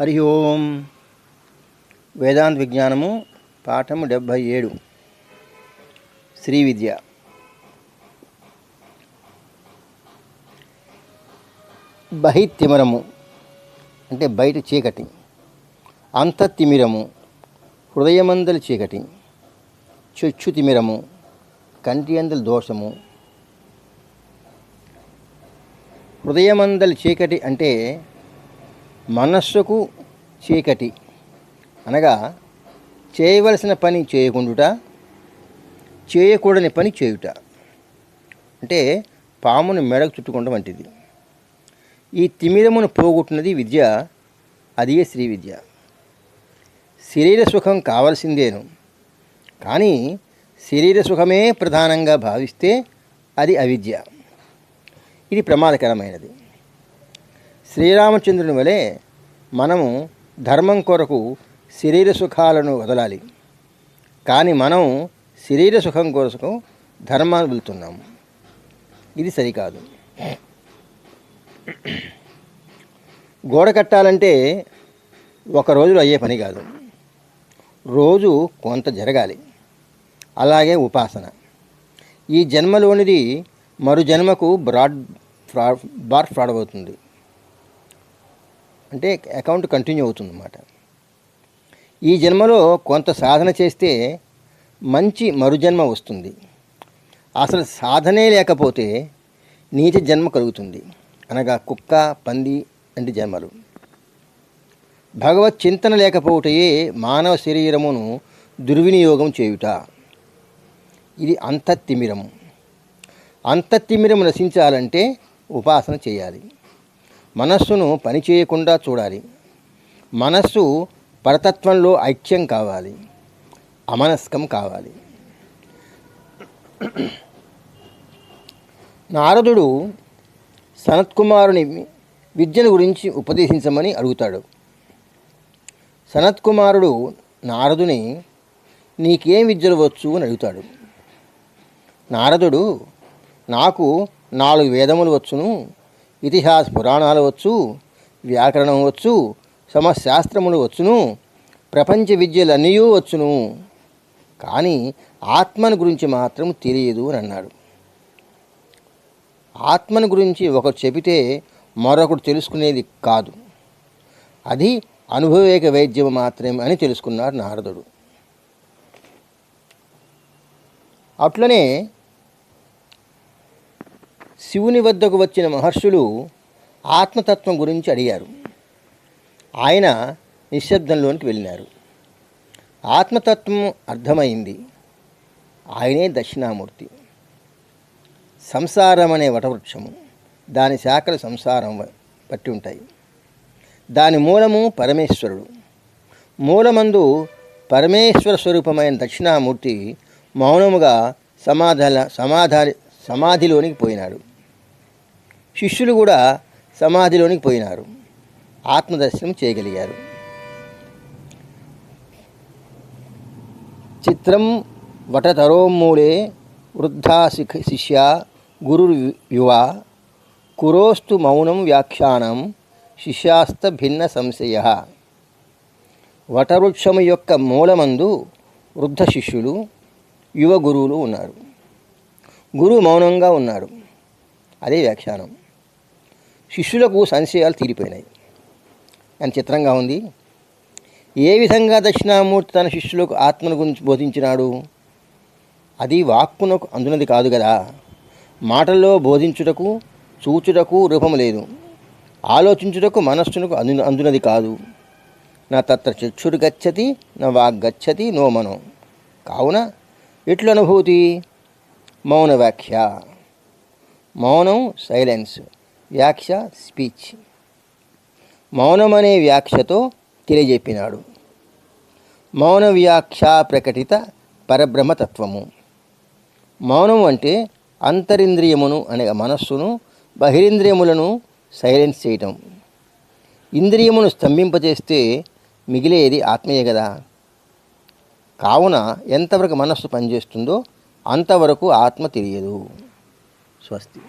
హరి ఓం. వేదాంత విజ్ఞానము పాఠము డెబ్భై ఏడు శ్రీ విద్య బహితిమిరము అంటే బయట చీకటి. అంతఃతిమిరము హృదయమందలి చీకటి. చొచ్చు తిమిరము కంటి అందలి దోషము. హృదయమందలి చీకటి అంటే మనస్సుకు చీకటి. అనగా చేయవలసిన పని చేయకుండుట చేయకూడని పని చేయుట. అంటే పామును మెడకు చుట్టుకుంట వంటిది. ఈ తిమిరమును పోగొట్టినది విద్య అదే శ్రీ విద్య. శరీర సుఖం కావలసిందేను. కానీ శరీర సుఖమే ప్రధానంగా భావిస్తే అది అవిద్య. ఇది ప్రమాదకరమైనది. శ్రీరామచంద్రుని వలె మనము ధర్మం కొరకు శరీర సుఖాలను వదలాలి. కానీ మనం శరీర సుఖం కోసం ధర్మాన్ని వెళ్తున్నాము ఇది సరికాదు. గోడ కట్టాలంటే ఒక రోజులో అయ్యే పని కాదు. రోజు కొంత జరగాలి. అలాగే ఉపాసన. ఈ జన్మలోనిది మరు జన్మకు బ్రాడ్ ఫ్రాడ్ బార్ ఫ్రాడ్ అవుతుంది. అంటే అకౌంట్ కంటిన్యూ అవుతుంది అన్నమాట ఈ జన్మలో కొంత సాధన చేస్తే మంచి మరుజన్మ వస్తుంది. అసలు సాధనే లేకపోతే నీచ జన్మ కలుగుతుంది. అనగా కుక్క పంది వంటి జన్మలు. భగవత్ చింతన లేకపోవటయే మానవ శరీరమును దుర్వినియోగం చేయుట. ఇది అంతఃతిమిరము. తిమిరం నశించాలంటే ఉపాసన చేయాలి. మనస్సును పని చేయకుండా చూడాలి. మనస్సు పరతత్వంలో ఐక్యం కావాలి. అమనస్కం కావాలి. నారదుడు సనత్కుమారుని విద్యను గురించి ఉపదేశించమని అడుగుతాడు. సనత్కుమారుడు నారదుని నీకేం విద్యలు వచ్చు? అని అడుగుతాడు. నారదుడు నాకు నాలుగు వేదములు వచ్చును. ఇతిహాస పురాణాలు వచ్చు వ్యాకరణం వచ్చు సమశాస్త్రములు వచ్చును ప్రపంచ విద్యలన్నీ వచ్చును. కానీ ఆత్మను గురించి మాత్రం తెలియదు అని అన్నాడు. ఆత్మను గురించి ఒకరు చెబితే మరొకరు తెలుసుకునేది కాదు. అది అనుభవేక వైద్యం మాత్రమే అని తెలుసుకున్నాడు నారదుడు. అట్లనే శివుని వద్దకు వచ్చిన మహర్షులు ఆత్మతత్వం గురించి అడిగారు. ఆయన నిశ్శబ్దంలోనికి వెళ్ళినారు. ఆత్మతత్వం అర్థమైంది. ఆయనే దక్షిణామూర్తి. సంసారం అనే వటవృక్షము దాని శాఖలు సంసారం పట్టి ఉంటాయి. దాని మూలము పరమేశ్వరుడు. మూలమందు పరమేశ్వర స్వరూపమైన దక్షిణామూర్తి మౌనముగా సమాధాన సమాధాని సమాధిలోనికి పోయినాడు శిష్యులు కూడా సమాధిలోనికి పోయినారు. ఆత్మదర్శనం చేయగలిగారు. చిత్రం వటతరోమూలే వృద్ధా శిఖ శిష్య గురు యువ కురోస్తు మౌనం వ్యాఖ్యానం శిష్యాస్త భిన్న సంశయ. వటవృక్షము యొక్క మూలమందు వృద్ధ శిష్యులు యువ గురువులు ఉన్నారు. గురువు మౌనంగా ఉన్నాడు. అదే వ్యాఖ్యానం. శిష్యులకు సంశయాలు తీరిపోయినాయి. అని చిత్రంగా ఉంది. ఏ విధంగా దక్షిణామూర్తి తన శిష్యులకు ఆత్మను గురించి బోధించినాడు. అది వాక్కునకు అందునది కాదు కదా. మాటల్లో బోధించుటకు చూచుటకు రూపము లేదు. ఆలోచించుటకు మనస్సునకు అందు అందునది కాదు. నా తత్ర చక్షురు గచ్చతి నా వాగ్ గచ్చతి నో మనో. కావున ఎట్లు అనుభూతి మౌన వ్యాఖ్య. మౌనం సైలెన్స్ వ్యాఖ్య స్పీచ్ మౌనం అనే వ్యాఖ్యతో తెలియజెప్పినాడు. మౌన వ్యాఖ్య ప్రకటిత పరబ్రహ్మతత్వము. మౌనం అంటే అంతరింద్రియమును అనే మనస్సును బహిరింద్రియములను సైలెన్స్ చేయటం. ఇంద్రియమును స్తంభింపజేస్తే మిగిలేది ఆత్మయే కదా. కావున ఎంతవరకు మనస్సు పనిచేస్తుందో అంతవరకు ఆత్మ తెలియదు. స్వస్తి.